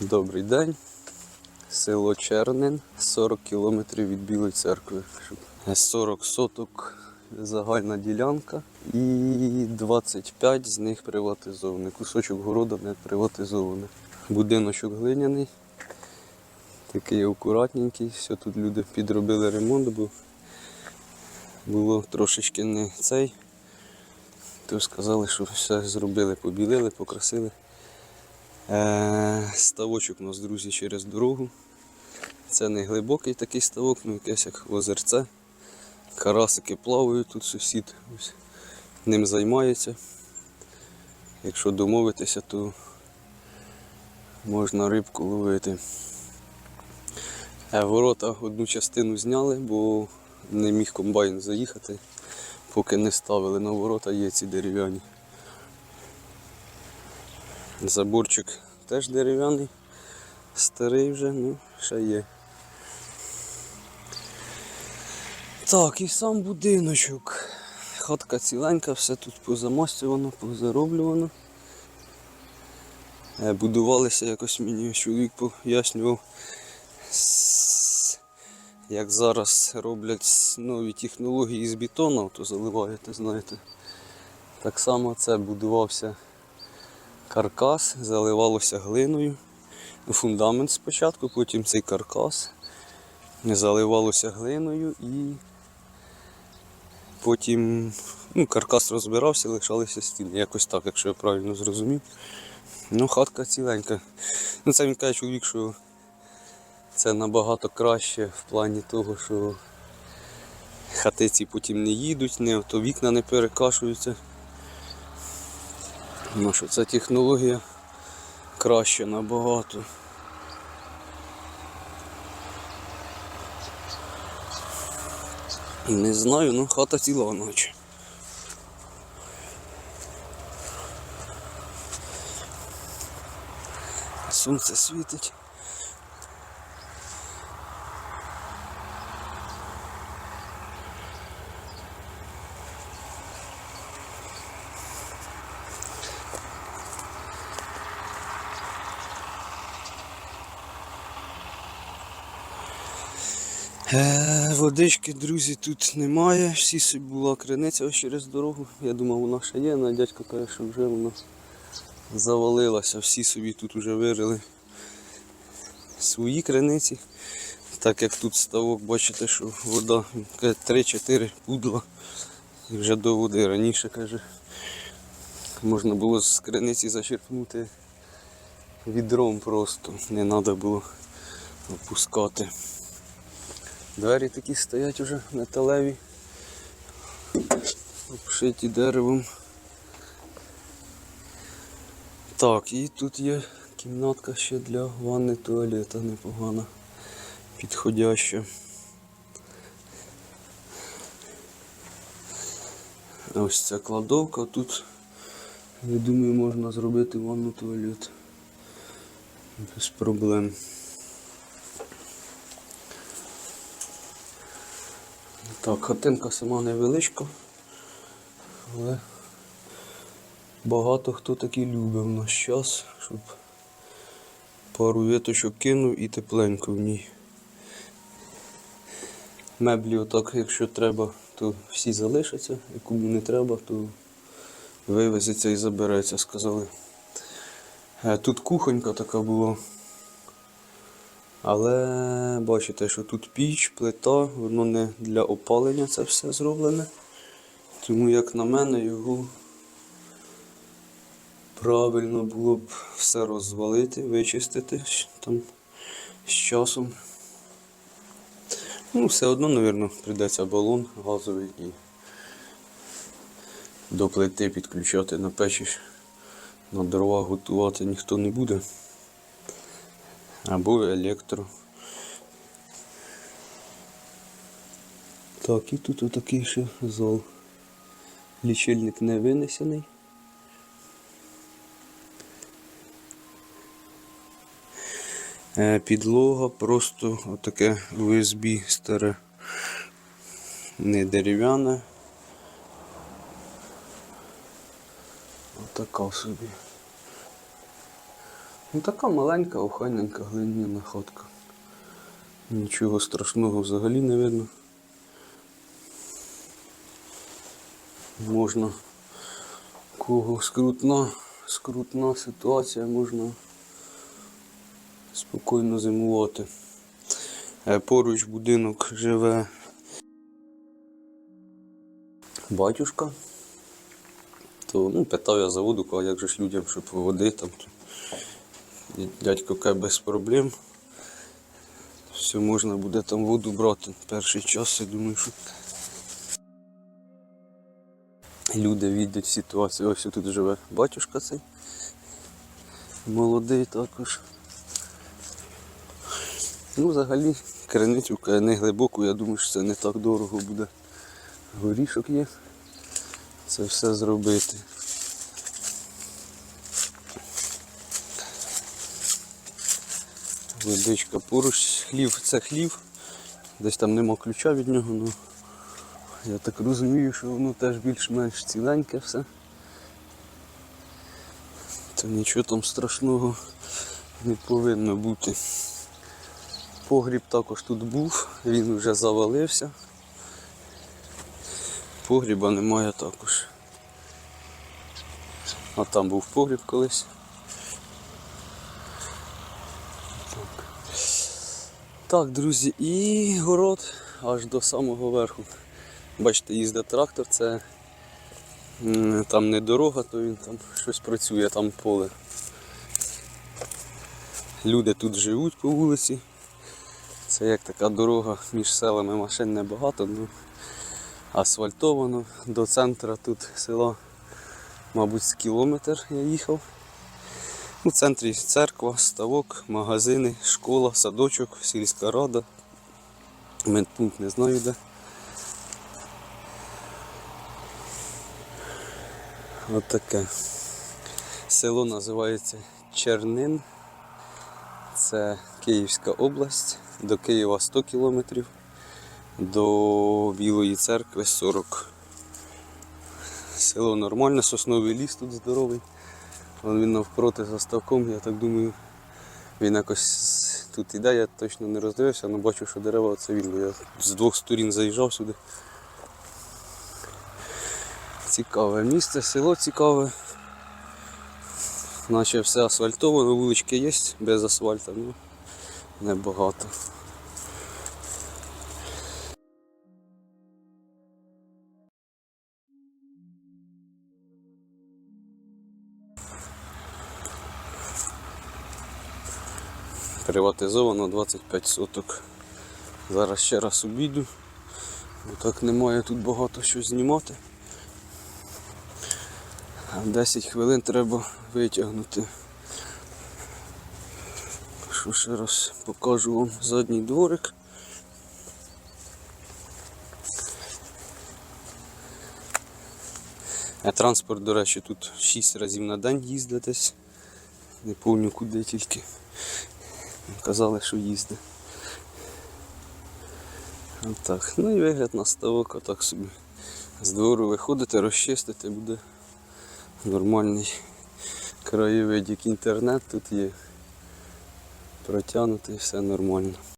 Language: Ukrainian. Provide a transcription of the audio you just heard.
Добрий день. Село Чернин, 40 кілометрів від Білої церкви. 40 соток загальна ділянка і 25 з них приватизований. Кусочок города не приватизований. Будиночок глиняний, такий акуратненький. Все тут люди підробили ремонт, бо було трошечки не цей. То сказали, що все зробили, побілили, покрасили. Е, ставочок у нас, друзі, через дорогу. Це не глибокий такий ставок, ну якесь як озерце. Карасики плавають тут сусід. Ось, ним займається. Якщо домовитися, то можна рибку ловити. Е, ворота одну частину зняли, бо не міг комбайн заїхати, поки не ставили на ворота є ці дерев'яні. Заборчик теж дерев'яний, старий вже, ну, ще є. Так, і сам будиночок. Хатка ціленька, все тут позамастювано, позароблювано. Е, Будувалися якось мені чоловік пояснював, як зараз роблять нові технології з бетону, то заливаєте, знаєте. Так само це будувався каркас, заливалося глиною. Фундамент спочатку, потім цей каркас. Заливалося глиною і потім ну, каркас розбирався, лишалися стіни. Якось так, якщо я правильно зрозумів. Ну, хатка ціленька. Ну, це він каже чоловік, що це набагато краще в плані того, що хатиці потім не їдуть, не, то вікна не перекашуються. Ну що ця технологія краще набагато. Не знаю, ну хата ціла ночі. Сонце світить. Е, водички, друзі, тут немає. Всі собі була криниця ось через дорогу. Я думав, вона ще є, але дядько каже, що вже вона завалилася. Всі собі тут вже вирили свої криниці. Так як тут ставок, бачите, що вода 3-4 пудла. І вже до води раніше каже. Можна було з криниці зачерпнути відром просто. Не треба було опускати. Двері такі стоять уже металеві, обшиті деревом. Так, і тут є кімнатка ще для ванни туалета непогана, підходяща. Ось ця кладовка, тут, я думаю, можна зробити ванну туалет. Без проблем. Так, хатинка сама невеличка, але багато хто таки любить в наш час, щоб пару віточок кинув і тепленько в ній. Меблі отак, якщо треба, то всі залишаться, кому не треба, то вивезеться і забереться, сказали. Е, Тут кухонька така була. Але бачите, що тут піч, плита, воно не для опалення це все зроблене. Тому, як на мене, його правильно було б все розвалити, вичистити там з часом. Ну, все одно, мабуть, прийдеться балон газовий і до плити підключати на печі. На дрова готувати ніхто не буде. Або електро. Так, і тут отакий ще зал. Лічильник не винесений. Е, Підлога просто отаке USB старе, не дерев'яне. Отака собі. Ну така маленька, охайненька глиняна хатка. Нічого страшного взагалі не видно. Можна кого скрутна, скрутна ситуація, можна спокійно зимувати. Е, Поруч будинок живе батюшка. То ну, питав я за воду, як же ж людям, щоб води там. Дядько каже, без проблем. Все можна буде там воду брати. Перший час, я думаю, що люди віддять ситуацію. Ось тут живе батюшка цей. Молодий також. Ну, взагалі, криницю не глибоку, я думаю, що це не так дорого буде. Горішок є. Це все зробити. Водичка поруч, хлів це хлів. Десь там нема ключа від нього, ну я так розумію, що воно теж більш-менш ціленьке все. То нічого там страшного не повинно бути. Погріб також тут був, він вже завалився. Погріба немає також. А там був погріб колись. Так, друзі, і город аж до самого верху. Бачите, їздить трактор, це там не дорога, то він там щось працює, там поле. Люди тут живуть по вулиці. Це як така дорога між селами машин небагато, ну асфальтовано. До центру тут села, мабуть, з кілометр я їхав. У центрі церква, ставок, магазини, школа, садочок, сільська рада. Медпункт не знаю де. От. Село називається Чернин. Це Київська область. До Києва 100 кілометрів, до Білої церкви 40. Село нормальне, сосновий ліс тут здоровий. Вон він навпроти за ставком, я так думаю, він якось тут іде, я точно не роздивився, але бачу, що дерева це він. бо Я з двох сторін заїжджав сюди. Цікаве місце, село цікаве. Наче все асфальтовано, вулички є без асфальту, ну небагато. Приватизовано 25 соток. Зараз ще раз обійду, бо так немає тут багато що знімати. 10 хвилин треба витягнути. Що ще раз покажу вам задній дворик. А транспорт, до речі, тут 6 разів на день їздить десь. Не пам'ятаю куди тільки. Казали, що їздить. Отак. Ну і вигляд на ставок, отак собі. З двору виходити, розчистити буде нормальний краєвид, як інтернет тут є. Протягнутий, все нормально.